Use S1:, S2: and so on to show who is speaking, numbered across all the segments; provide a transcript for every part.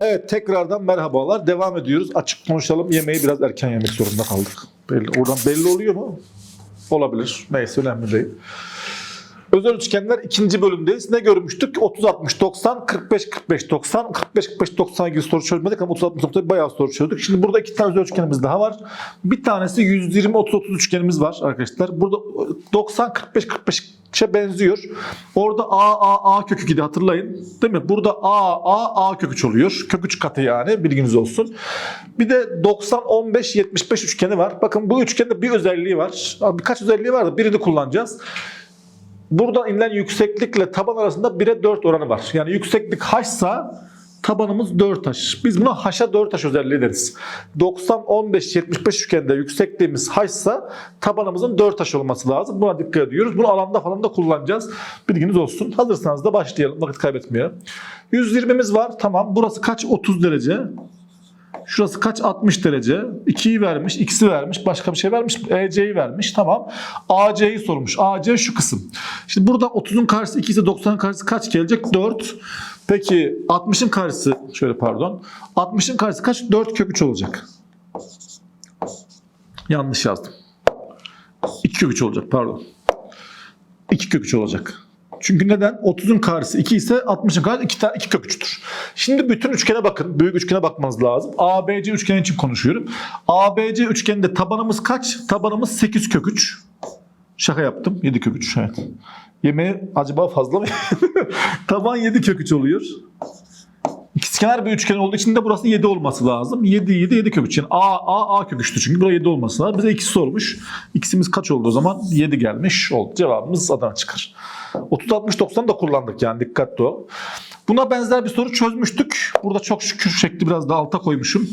S1: Evet tekrardan merhabalar. Devam ediyoruz. Açık konuşalım. Yemeği biraz erken yemek zorunda kaldık. Belli. Oradan belli oluyor mu? Olabilir. Neyse önemli değil. Özel üçgenler ikinci bölümdeyiz. Ne görmüştük? 30 60 90 45 45 90 45 45 90 gibi soru çözmedik ama 30 60 90 bayağı soru çözdük. Şimdi burada iki tane özel üçgenimiz daha var. Bir tanesi 120 30 30 üçgenimiz var arkadaşlar. Burada 90 45 45'e benziyor. Orada A A A kök 2'de hatırlayın. Değil mi? Burada A A A kök 3 oluyor. Kök 3 katı yani bilginiz olsun. Bir de 90 15 75 üçgeni var. Bakın bu üçgende bir özelliği var. Birkaç özelliği var da birini kullanacağız. Buradan inilen yükseklikle taban arasında 1'e 4 oranı var. Yani yükseklik h'sa tabanımız 4 h. Biz buna h'a 4 h özelliği deriz. 90 15 75 üçgende yüksekliğimiz h'sa tabanımızın 4 h olması lazım. Buna dikkat ediyoruz. Bunu alanda falan da kullanacağız. Bilginiz olsun. Hazırsanız da başlayalım. Vakit kaybetmeyelim. 120'miz var. Tamam. Burası kaç? 30 derece. Şurası kaç? 60 derece. 2'yi vermiş, x'i vermiş, başka bir şey vermiş, EC'yi vermiş. Tamam. AC'yi sormuş. AC şu kısım. Şimdi burada 30'un karşısı 2 ise 90'ın karşısı kaç gelecek? 4. Peki 60'ın karşısı şöyle pardon. 60'ın karşısı kaç? 4 kök 3 olacak. Yanlış yazdım. 2 kök 3 olacak pardon. 2 kök 3 olacak. Çünkü neden? 30'un karşısı 2 ise 60'ın karşısı 2, tane 2 kök 3'tür. Şimdi bütün üçgene bakın. Büyük üçgene bakmanız lazım. ABC üçgeni için konuşuyorum. ABC üçgeninde tabanımız kaç? Tabanımız 8 kök 3. Şaka yaptım. 7 kök 3. Evet. Yemeği acaba fazla mı? Taban 7 kök 3 oluyor. İkizkenar bir üçgen olduğu için de burası 7 olması lazım. 7 7 7 kök 3. Yani A A A kök 3'tü çünkü buraya 7 olması lazım. Bize 2 sormuş. X'imiz kaç oldu o zaman? 7 gelmiş oldu. Cevabımız Adana çıkar. 30 60 90 da kullandık yani dikkatli ol. Buna benzer bir soru çözmüştük. Burada çok şükür şekli biraz daha alta koymuşum.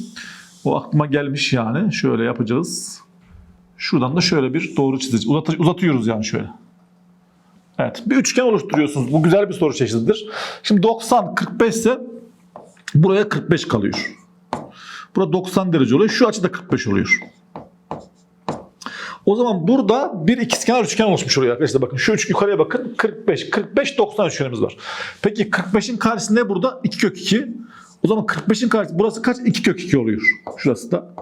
S1: O aklıma gelmiş yani. Şöyle yapacağız. Şuradan da şöyle bir doğru çizeceğiz. Uzat- uzatıyoruz yani şöyle. Evet. Bir üçgen oluşturuyorsunuz. Bu güzel bir soru çeşididir. Şimdi 90 45 ise buraya 45 kalıyor. Burada 90 derece oluyor. Şu açı da 45 oluyor. O zaman burada bir ikizkenar üçgen oluşmuş oluyor arkadaşlar. Bakın şu üç yukarıya bakın. 45, 45, 90 üçgenimiz var. Peki 45'in karşısı ne burada? 2 kök 2. O zaman 45'in karşısı burası kaç? 2 kök 2 oluyor. Şurası da.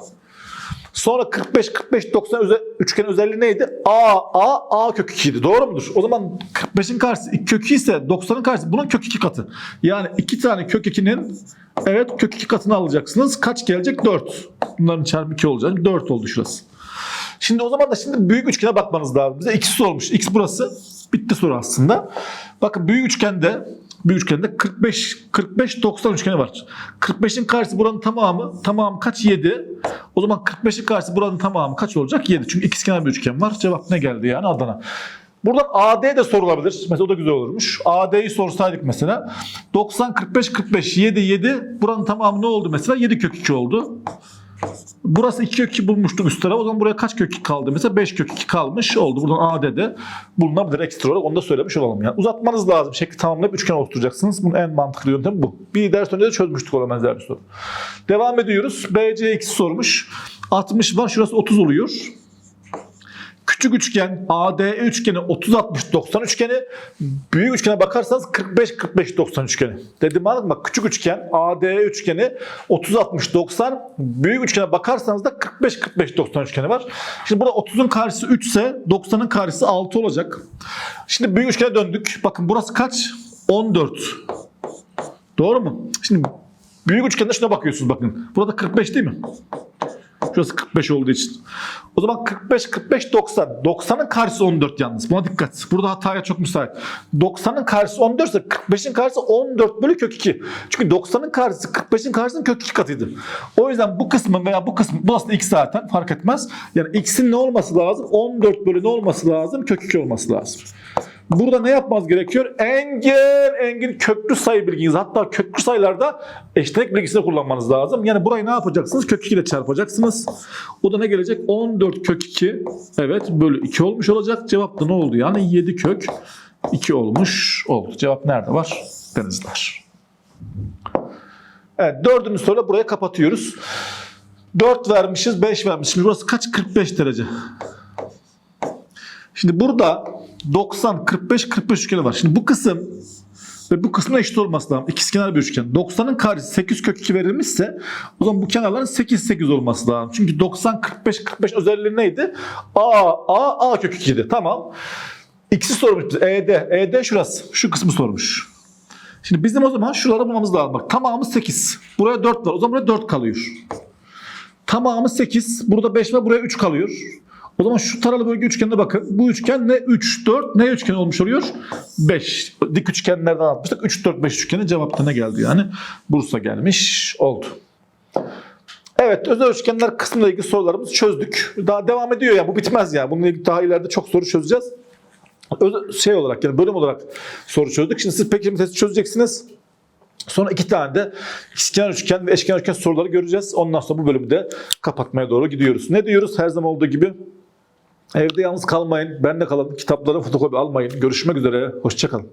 S1: Sonra 45, 45, 90 öze, üçgen özelliği neydi? A, A, A kök 2 idi. Doğru mudur? O zaman 45'in karşısı 2 kök 2 ise 90'ın karşısı bunun kök 2 katı. Yani 2 tane kök 2'nin evet kök 2 katını alacaksınız. Kaç gelecek? 4. Bunların çarpı 2 olacak. 4 oldu şurası. Şimdi o zaman da şimdi büyük üçgene bakmanız lazım. Bize x sormuş. X burası. Bitti soru aslında. Bakın büyük üçgende büyük üçgende 45 45 90 üçgeni var. 45'in karşısı buranın tamamı. Tamam kaç? 7. O zaman 45'in karşısı buranın tamamı kaç olacak? 7. Çünkü ikizkenar bir üçgen var. Cevap ne geldi yani Adana. Buradan AD de sorulabilir. Mesela o da güzel olurmuş. AD'yi sorsaydık mesela. 90 45 45 7 7 buranın tamamı ne oldu mesela? 7 kök 2 oldu. Burası 2 kök 2 bulmuştum üst tarafa. O zaman buraya kaç kök 2 kaldı? Mesela 5 kök 2 kalmış oldu. Buradan AD'de bulunabilir ekstra olarak. Onu da söylemiş olalım. Yani uzatmanız lazım. Şekli tamamlayıp üçgen oluşturacaksınız. Bunun en mantıklı yöntemi bu. Bir ders önce de çözmüştük ona benzer bir soru. Devam ediyoruz. BC2 sormuş. 60 var. Şurası 30 oluyor. Küçük üçgen ADE üçgeni 30 60 90 üçgeni. Büyük üçgene bakarsanız 45 45 90 üçgeni. Dedim anladın mı? Küçük üçgen ADE üçgeni 30 60 90. Büyük üçgene bakarsanız da 45 45 90 üçgeni var. Şimdi burada 30'un karşısı 3 ise 90'ın karşısı 6 olacak. Şimdi büyük üçgene döndük. Bakın burası kaç? 14. Doğru mu? Şimdi büyük üçgende şuna bakıyorsunuz bakın. Burada 45 değil mi? Şurası 45 olduğu için. O zaman 45, 45, 90. 90'ın karşısı 14 yalnız. Buna dikkat. Burada hataya çok müsait. 90'ın karşısı 14 ise 45'in karşısı 14 bölü kök 2. Çünkü 90'ın karşısı 45'in karşısının kök 2 katıydı. O yüzden bu kısmın veya bu kısmın, bu aslında x zaten fark etmez. Yani x'in ne olması lazım? 14 bölü ne olması lazım? Kök 2 olması lazım. Burada ne yapmanız gerekiyor? Engin, engin köklü sayı bilginiz. Hatta köklü sayılarda eşlenik bilgisini kullanmanız lazım. Yani burayı ne yapacaksınız? Kök 2 ile çarpacaksınız. O da ne gelecek? 14 kök 2. Evet bölü 2 olmuş olacak. Cevap da ne oldu? Yani 7 kök 2 olmuş oldu. Cevap nerede var? Denizler. Evet dördüncü soruyla buraya kapatıyoruz. 4 vermişiz 5 vermişiz. Şimdi burası kaç? 45 derece. Şimdi burada 90, 45, 45 üçgeni var. Şimdi bu kısım Ve bu kısmına eşit olması lazım. İkizkenar bir üçgen. 90'ın karesi 8 kök 2 verilmişse o zaman bu kenarların 8 8 olması lazım. Çünkü 90 45 45 özelliği neydi? A A A kök 2'ydi. Tamam. X'i sormuş bize. ED. ED şurası. Şu kısmı sormuş. Şimdi bizim o zaman şuraları bulmamız lazım. Bak tamamı 8. Buraya 4 var. O zaman buraya 4 kalıyor. Tamamı 8. Burada 5 var. Buraya 3 kalıyor. O zaman şu taralı bölge üçgenine bakın. Bu üçgen ne 3, 4 ne üçgen olmuş oluyor? 5. Dik üçgenlerden atmıştık. 3, 4, 5 üçgeni cevapta ne geldi yani? Bursa gelmiş oldu. Evet özel üçgenler kısmıyla ilgili sorularımızı çözdük. Daha devam ediyor ya bu bitmez ya. Bununla ilgili daha ileride çok soru çözeceğiz. Özel, şey olarak yani bölüm olarak soru çözdük. Şimdi siz pek testi çözeceksiniz. Sonra iki tane de ikizkenar üçgen ve eşkenar üçgen soruları göreceğiz. Ondan sonra bu bölümü de kapatmaya doğru gidiyoruz. Ne diyoruz? Her zaman olduğu gibi evde yalnız kalmayın. Ben de kalın. Kitapları fotokopi almayın. Görüşmek üzere. Hoşçakalın.